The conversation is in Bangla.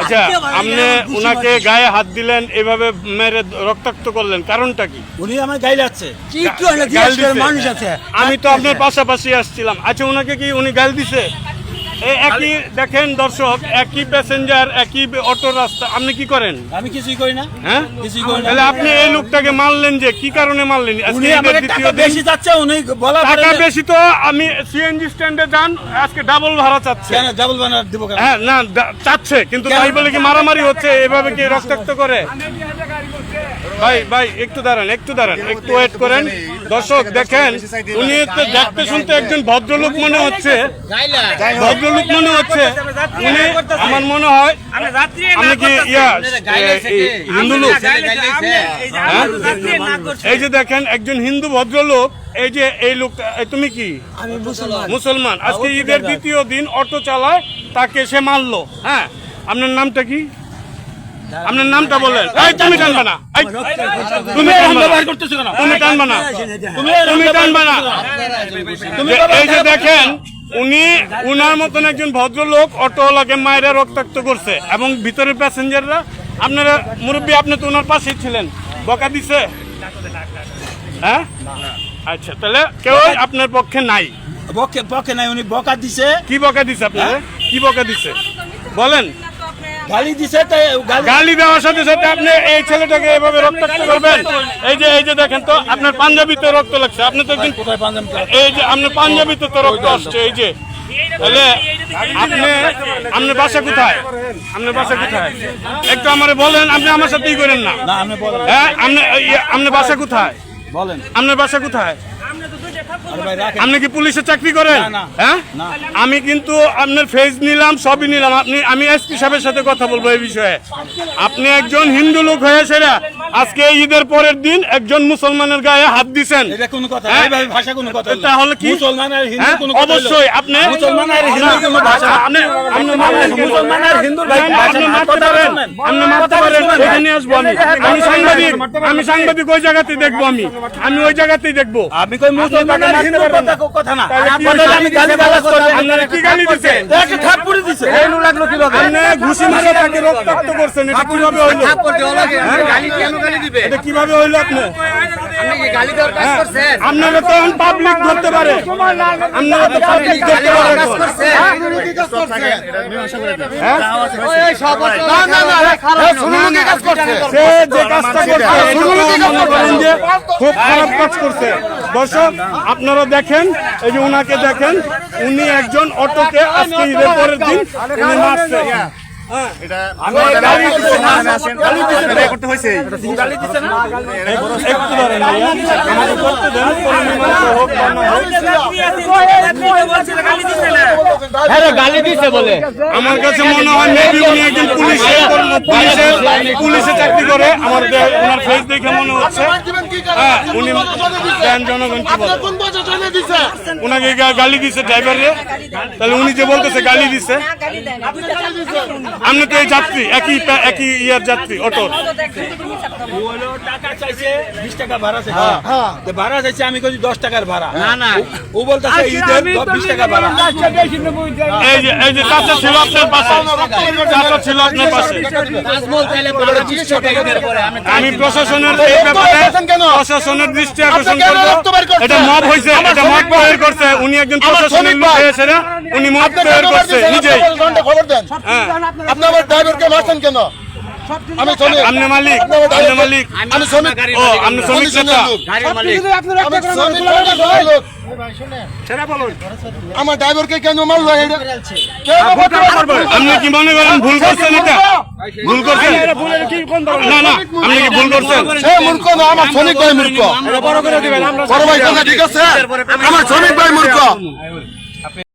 আচ্ছা আপনি উনাকে গায়ে হাত দিলেন এভাবে মেরে রক্তাক্ত করলেন কারণটা কি উনি আমার গাইলে যাচ্ছে গাল দিছে। আমি তো আপনার পাশাপাশি আসছিলাম আচ্ছা উনাকে কি উনি গাল দিছে একই দেখেন দর্শক একই প্যাসেঞ্জার একই অটো রাস্তা আপনি কি করেন? আমি কিছুই করি না। হ্যাঁ? কিছুই করি না। তাহলে আপনি এই লোকটাকে মারলেন যে কি কারণে মারলেন? আজকে দ্বিতীয় টাকা বেশি যাচ্ছে উনি বলা টাকা বেশি তো আমি সিএনজি স্ট্যান্ডে যান আজকে ডাবল ভাড়া চাচ্ছে। কেন? ডাবল বানার দিব কেন? হ্যাঁ না চাচ্ছে কিন্তু তাই বলে কি মারামারি হচ্ছে এভাবে কি রক্তাক্ত করে? ভাই ভাই একটু দাঁড়ান একটু দাঁড়ান একটু ওয়েট করেন। দর্শক দেখেন উনি তো দেখতে শুনতে একজন ভদ্রলোক মনে হচ্ছে। ভদ্রলোক মনে হচ্ছে। উনি আমার মনে হয় আপনি কি ইয়া হিন্দু লোক? হ্যাঁ? এই যে দেখেন একজন হিন্দু ভদ্রলোক এই যে এই লোকটা তুমি কি? মুসলমান। মুসলমান। আজকে ঈদের দ্বিতীয় দিন অটো চালায় তাকে সে মারলো। হ্যাঁ? আপনার নামটা কি? আপনার নামটা বলেন। এই তুমি টানবা না। তুমি না। করতেছো কেন? তুমি টানবা না। তুমি টানবা না। এই যে দেখেন উনি উনার মতন একজন ভদ্রলোক অটোওয়ালাকে মায়েরা রক্তাক্ত করছে এবং ভিতরের প্যাসেঞ্জাররা আপনারা মুরব্বী আপনি তো ওনার পাশেই ছিলেন। বকা দিছে? হ্যাঁ? আচ্ছা তাহলে কেউ আপনার পক্ষে নাই। বকে বকে নাই উনি বকা দিছে। কি বকা দিছে আপনারা? কি বকা দিছে? বলেন। গালি দিছে গালি দেওয়ার সাথে সাথে আপনি এই ছেলেটাকে এভাবে রক্তাক্ত করবেন। এই যে এই যে দেখেন তো আপনার পাঞ্জাবিতে রক্ত লাগছে। আপনি তো একদিন কোথায় পাঞ্জাব এই যে আপনার পাঞ্জাবিতে তো রক্ত আসছে এই যে। তাহলে আপনি আপনার বাসা কোথায়? আপনার বাসা কোথায়? একটু আমারে বলেন আপনি আমার সাথেই করেন না। না আপনি বলেন। হ্যাঁ আপনি ইয়ে, আপনার বাসা কোথায়? বলেন। আপনার বাসা কোথায়? আপনি কি পুলিশে চাকরি করেন। হ্যাঁ? আমি কিন্তু আপনার ফেজ নিলাম সবই নিলাম। আপনি আমি এসপি সাহেবের সাথে কথা বলব এই বিষয়ে। আপনি একজন হিন্দু লোক হয়ে সেরা। আজকে ঈদের পরের দিন একজন মুসলমানের গায়ে হাত দিছেন। হ্যাঁ? তাহলে কি? হ্যাঁ? অবশ্যই আপনি আমি। সাংবাদিক আমি সাংবাদিক ওই জায়গাতেই দেখব আমি। আমি ওই জায়গাতেই দেখব। আমি কই মুসলমান কথা কথা না। কি আপনাদের হয়েছে? আমি গালি গালাজ করবেন আপনারা কি গালি দিছে? একটা দিছে লাগল কীভাবে? আপনি ঘুষি মারে তাকে রক্তাক্ত করছেন এটা কীভাবে হইল গালি কেন গালি দিবে? এটা কীভাবে হইল আপনি? আপনি কি গালি দেওয়ার আপনারা তো এখন পাবলিক ধরতে পারে। আপনারা পাবলিক ধরতে পারে। যে কাজটা যে খুব খারাপ কাজ করছে। দর্শক আপনারা দেখেন এই যে উনাকে দেখেন উনি একজন অটোকে আজকে ঈদের পরের দিন উনি মারছে হ্যাঁ। গালি দিচ্ছে না। গালি দিচ্ছে না। একটু ধরেন ভাইয়া। আমাকে করতে দেন, পরে মীমাংসা হোক বা না হোক। গালি দিছে বলে আমার কাছে মনে হয় মেবি উনি একজন পুলিশের পুলিশের পুলিশে চাকরি করে আমার ওনার ফেস দেখে মনে হচ্ছে। হ্যাঁ উনি দেন জনগণ কি গালি দিছে ড্রাইভারে তাহলে উনি যে বলতেছে গালি দিছে। আপনি তো এই যাত্রী একই একই ইয়ার যাত্রী অটো। টাকা চাইছে 20 টাকা ভাড়া চাইছে তো ভাড়া চাইছে আমি কই 10 টাকার ভাড়া। না না ও বলতেছে ঈদের। 20 টাকা ভাড়া এই যে এই যে ছিল আপনার পাশে। চাচা ছিল আপনার পাশে। আমি প্রশাসনের এই ব্যাপারে প্রশাসনের দৃষ্টি আকর্ষণ করব। এটা মব হয়েছে এটা মব তৈরি করছে উনি একজন প্রশাসনিক লোক হয়েছে না উনি মব তৈরি করছে নিজেই। খবর দেন। হ্যাঁ। আপনি আমার ড্রাইভারকে মারছেন কেন? আমি শ্রমিক। আপনি মালিক আপনি মালিক। আমি শ্রমিক। ও আপনি শ্রমিক নেতা। আমার ড্রাইভারকে কেন মারলো আপনি কি মনে করেন ভুল করছেন এটা? ভুল করছেন? না না আপনি কি ভুল করছেন? সে মূর্খ না আমার শ্রমিক ভাই মূর্খ। বড় ভাই কথা ঠিক আছে? আমার শ্রমিক ভাই মূর্খ।